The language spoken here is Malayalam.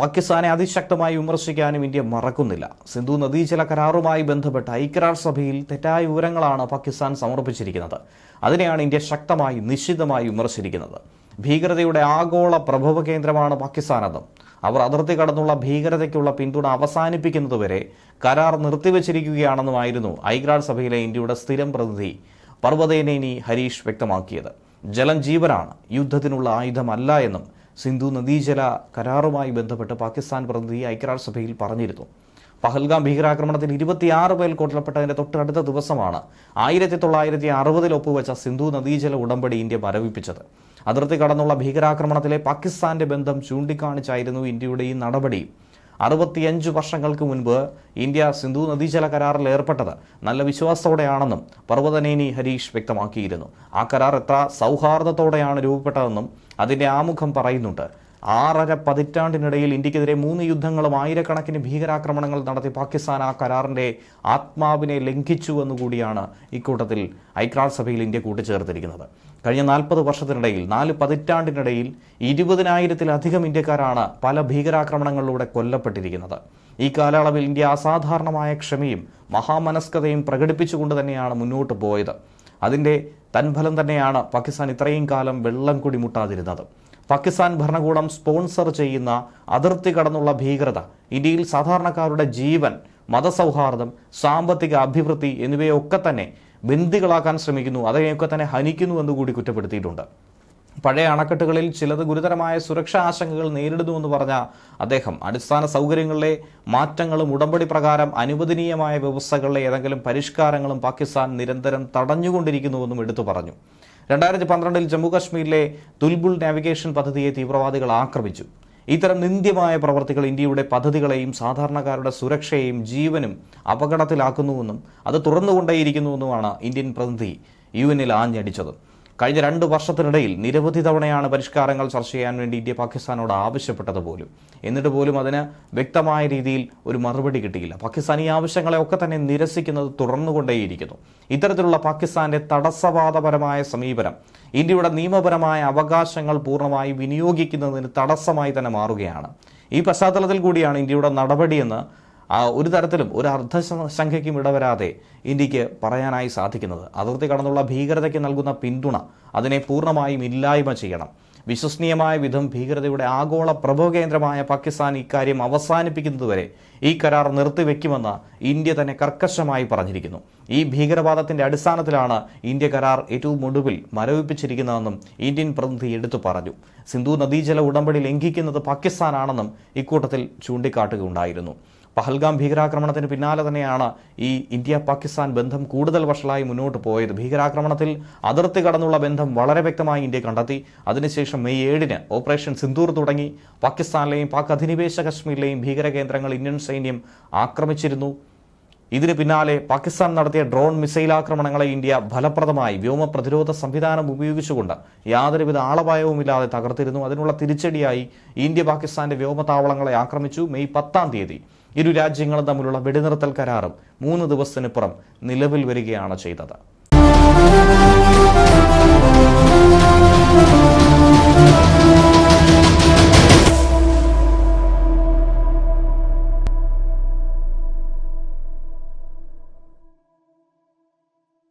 പാകിസ്ഥാനെ അതിശക്തമായി വിമർശിക്കാനും ഇന്ത്യ മറക്കുന്നില്ല. സിന്ധു നദീജല കരാറുമായി ബന്ധപ്പെട്ട ഐക്യരാഷ്ട്രസഭയിൽ തെറ്റായ വിവരങ്ങളാണ് പാകിസ്ഥാൻ സമർപ്പിച്ചിരിക്കുന്നത്. അതിനെയാണ് ഇന്ത്യ ശക്തമായി നിശ്ചിതമായി വിമർശിച്ചിരിക്കുന്നത് ഭീകരതയുടെ ആഗോള പ്രഭവ കേന്ദ്രമാണ് പാകിസ്ഥാനെന്നും അവർ അതിർത്തി കടന്നുള്ള ഭീകരതയ്ക്കുള്ള പിന്തുണ അവസാനിപ്പിക്കുന്നതുവരെ കരാർ നിർത്തിവച്ചിരിക്കുകയാണെന്നുമായിരുന്നു ഐക്യരാഷ്ട്രസഭയിലെ ഇന്ത്യയുടെ സ്ഥിരം പ്രതിനിധി പർവതേനേനി ഹരീഷ് വ്യക്തമാക്കിയത്. ജലം ജീവനാണ് യുദ്ധത്തിനുള്ള ആയുധമല്ല എന്നും സിന്ധു നദീജല കരാറുമായി ബന്ധപ്പെട്ട് പാകിസ്ഥാൻ പ്രതിനിധി ഐക്യരാഷ്ട്രസഭയിൽ പറഞ്ഞിരുന്നു. പഹൽഗാം ഭീകരാക്രമണത്തിൽ ഇരുപത്തിയാറ് പേർ കൊല്ലപ്പെട്ടതിന്റെ തൊട്ടടുത്ത ദിവസമാണ് ആയിരത്തി തൊള്ളായിരത്തി അറുപതിൽ ഒപ്പുവെച്ച സിന്ധു നദീജല ഉടമ്പടി ഇന്ത്യ മരവിപ്പിച്ചത് അതിർത്തി കടന്നുള്ള ഭീകരാക്രമണത്തിലെ പാകിസ്ഥാന്റെ ബന്ധം ചൂണ്ടിക്കാണിച്ചായിരുന്നു ഇന്ത്യയുടെ ഈ നടപടി. അറുപത്തിയഞ്ച് വർഷങ്ങൾക്ക് മുൻപ് ഇന്ത്യ സിന്ധു നദീജല കരാറിൽ ഏർപ്പെട്ടത് നല്ല വിശ്വാസത്തോടെയാണെന്നും പർവതനേനി ഹരീഷ് വ്യക്തമാക്കിയിരുന്നു. ആ കരാർ എത്ര സൗഹാർദ്ദത്തോടെയാണ് രൂപപ്പെട്ടതെന്നും അതിന്റെ ആമുഖം പറയുന്നുണ്ട്. ആറര പതിറ്റാണ്ടിനിടയിൽ ഇന്ത്യക്കെതിരെ മൂന്ന് യുദ്ധങ്ങളും ആയിരക്കണക്കിന് ഭീകരാക്രമണങ്ങൾ നടത്തി പാകിസ്ഥാൻ ആ കരാറിന്റെ ആത്മാവിനെ ലംഘിച്ചു എന്നുകൂടിയാണ് ഇക്കൂട്ടത്തിൽ ഐക്യരാഷ്ട്രസഭയിൽ ഇന്ത്യ കൂട്ടിച്ചേർത്തിരിക്കുന്നത്. കഴിഞ്ഞ നാൽപ്പത് വർഷത്തിനിടയിൽ നാല് പതിറ്റാണ്ടിനിടയിൽ ഇരുപതിനായിരത്തിലധികം ഇന്ത്യക്കാരാണ് പല ഭീകരാക്രമണങ്ങളിലൂടെ കൊല്ലപ്പെട്ടിരിക്കുന്നത്. ഈ കാലയളവിൽ ഇന്ത്യ അസാധാരണമായ ക്ഷമയും മഹാമനസ്കതയും പ്രകടിപ്പിച്ചുകൊണ്ട് തന്നെയാണ് മുന്നോട്ട് പോയത്. അതിന്റെ തൻഫലം തന്നെയാണ് പാകിസ്ഥാൻ ഇത്രയും കാലം വെള്ളം കുടിമുട്ടാതിരുന്നത് പാകിസ്ഥാൻ ഭരണകൂടം സ്പോൺസർ ചെയ്യുന്ന അതിർത്തി കടന്നുള്ള ഭീകരത ഇന്ത്യയിൽ സാധാരണക്കാരുടെ ജീവൻ മതസൗഹാർദ്ദം സാമ്പത്തിക അഭിവൃദ്ധി എന്നിവയൊക്കെ തന്നെ ബന്ദികളാക്കാൻ ശ്രമിക്കുന്നു അതിനെയൊക്കെ തന്നെ ഹനിക്കുന്നു എന്നുകൂടി കുറ്റപ്പെടുത്തിയിട്ടുണ്ട്. പഴയ അണക്കെട്ടുകളിൽ ചിലത് ഗുരുതരമായ സുരക്ഷാ ആശങ്കകൾ നേരിടുന്നുവെന്ന് പറഞ്ഞ അദ്ദേഹം അടിസ്ഥാന സൗകര്യങ്ങളിലെ മാറ്റങ്ങളും ഉടമ്പടി പ്രകാരം അനുവദനീയമായ വ്യവസ്ഥകളിലെ ഏതെങ്കിലും പരിഷ്കാരങ്ങളും പാകിസ്ഥാൻ നിരന്തരം തടഞ്ഞുകൊണ്ടിരിക്കുന്നുവെന്നും എടുത്തു പറഞ്ഞു. രണ്ടായിരത്തി പന്ത്രണ്ടിൽ ജമ്മുകശ്മീരിലെ തുൽബുൾ നാവിഗേഷൻ പദ്ധതിയെ തീവ്രവാദികൾ ആക്രമിച്ചു. ഇത്തരം നിന്ദ്യമായ പ്രവർത്തികൾ ഇന്ത്യയുടെ പദ്ധതികളെയും സാധാരണക്കാരുടെ സുരക്ഷയെയും ജീവനും അപകടത്തിലാക്കുന്നുവെന്നും അത് തുറന്നുകൊണ്ടേയിരിക്കുന്നുവെന്നുമാണ് ഇന്ത്യൻ പ്രതിനിധി യു എന്നിൽ ആഞ്ഞടിച്ചത്. കഴിഞ്ഞ രണ്ട് വർഷത്തിനിടയിൽ നിരവധി തവണയാണ് പരിഷ്കാരങ്ങൾ ചർച്ച ചെയ്യാൻ വേണ്ടി ഇന്ത്യ പാകിസ്ഥാനോട് ആവശ്യപ്പെട്ടത് പോലും. എന്നിട്ട് പോലും അതിന് വ്യക്തമായ രീതിയിൽ ഒരു മറുപടി കിട്ടിയില്ല. പാകിസ്ഥാൻ ഈ ആവശ്യങ്ങളെ ഒക്കെ തന്നെ നിരസിക്കുന്നത് തുടർന്നുകൊണ്ടേയിരിക്കുന്നു. ഇത്തരത്തിലുള്ള പാകിസ്ഥാന്റെ തടസ്സവാദപരമായ സമീപനം ഇന്ത്യയുടെ നിയമപരമായ അവകാശങ്ങൾ പൂർണമായി വിനിയോഗിക്കുന്നതിന് തടസ്സമായി തന്നെ മാറുകയാണ്. ഈ പശ്ചാത്തലത്തിൽ കൂടിയാണ് ഇന്ത്യയുടെ നടപടിയെന്ന് ഒരു തരത്തിലും ഒരു അർദ്ധസംഖ്യയ്ക്കും ഇടവരാതെ ഇന്ത്യയ്ക്ക് പറയാനായി സാധിക്കുന്നത്. അതിർത്തി കടന്നുള്ള ഭീകരതയ്ക്ക് നൽകുന്ന പിന്തുണ അതിനെ പൂർണമായും ഇല്ലായ്മ ചെയ്യണം. വിശ്വസനീയമായ വിധം ഭീകരതയുടെ ആഗോള പ്രഭവകേന്ദ്രമായ പാകിസ്ഥാൻ ഇക്കാര്യം അവസാനിപ്പിക്കുന്നതുവരെ ഈ കരാർ നിർത്തിവെക്കുമെന്ന് ഇന്ത്യ തന്നെ കർക്കശമായി പറഞ്ഞിരിക്കുന്നു. ഈ ഭീകരവാദത്തിന്റെ അടിസ്ഥാനത്തിലാണ് ഇന്ത്യ കരാർ ഏറ്റവും ഒടുവിൽ മരവിപ്പിച്ചിരിക്കുന്നതെന്നും ഇന്ത്യൻ പ്രതിനിധി എടുത്തു പറഞ്ഞു. സിന്ധു നദീജല ഉടമ്പടി ലംഘിക്കുന്നത് പാകിസ്ഥാനാണെന്നും ഇക്കൂട്ടത്തിൽ ചൂണ്ടിക്കാട്ടുകയുണ്ടായിരുന്നു. പഹൽഗാം ഭീകരാക്രമണത്തിന് പിന്നാലെ തന്നെയാണ് ഈ ഇന്ത്യ പാകിസ്ഥാൻ ബന്ധം കൂടുതൽ വഷളായി മുന്നോട്ട് പോയത്. ഭീകരാക്രമണത്തിൽ അതിർത്തി കടന്നുള്ള ബന്ധം വളരെ വ്യക്തമായി ഇന്ത്യ കണ്ടെത്തി. അതിനുശേഷം മെയ് ഏഴിന് ഓപ്പറേഷൻ സിന്ദൂർ തുടങ്ങി. പാകിസ്ഥാനിലെയും പാക് അധിനിവേശ കശ്മീരിലെയും ഭീകര കേന്ദ്രങ്ങൾ ഇന്ത്യൻ സൈന്യം ആക്രമിച്ചിരുന്നു. ഇതിന് പിന്നാലെ പാകിസ്ഥാൻ നടത്തിയ ഡ്രോൺ മിസൈൽ ആക്രമണങ്ങളെ ഇന്ത്യ ഫലപ്രദമായി വ്യോമ പ്രതിരോധ സംവിധാനം ഉപയോഗിച്ചുകൊണ്ട് യാതൊരുവിധ ആളപായവുമില്ലാതെ തകർത്തിരുന്നു. അതിനുള്ള തിരിച്ചടിയായി ഇന്ത്യ പാകിസ്ഥാന്റെ വ്യോമതാവളങ്ങളെ ആക്രമിച്ചു മെയ് പത്താം തീയതി. ഇരു രാജ്യങ്ങളും തമ്മിലുള്ള വെടിനിർത്തൽ കരാറും മൂന്ന് ദിവസത്തിനിപ്പുറം നിലവിൽ വരികയാണ് ചെയ്തത്.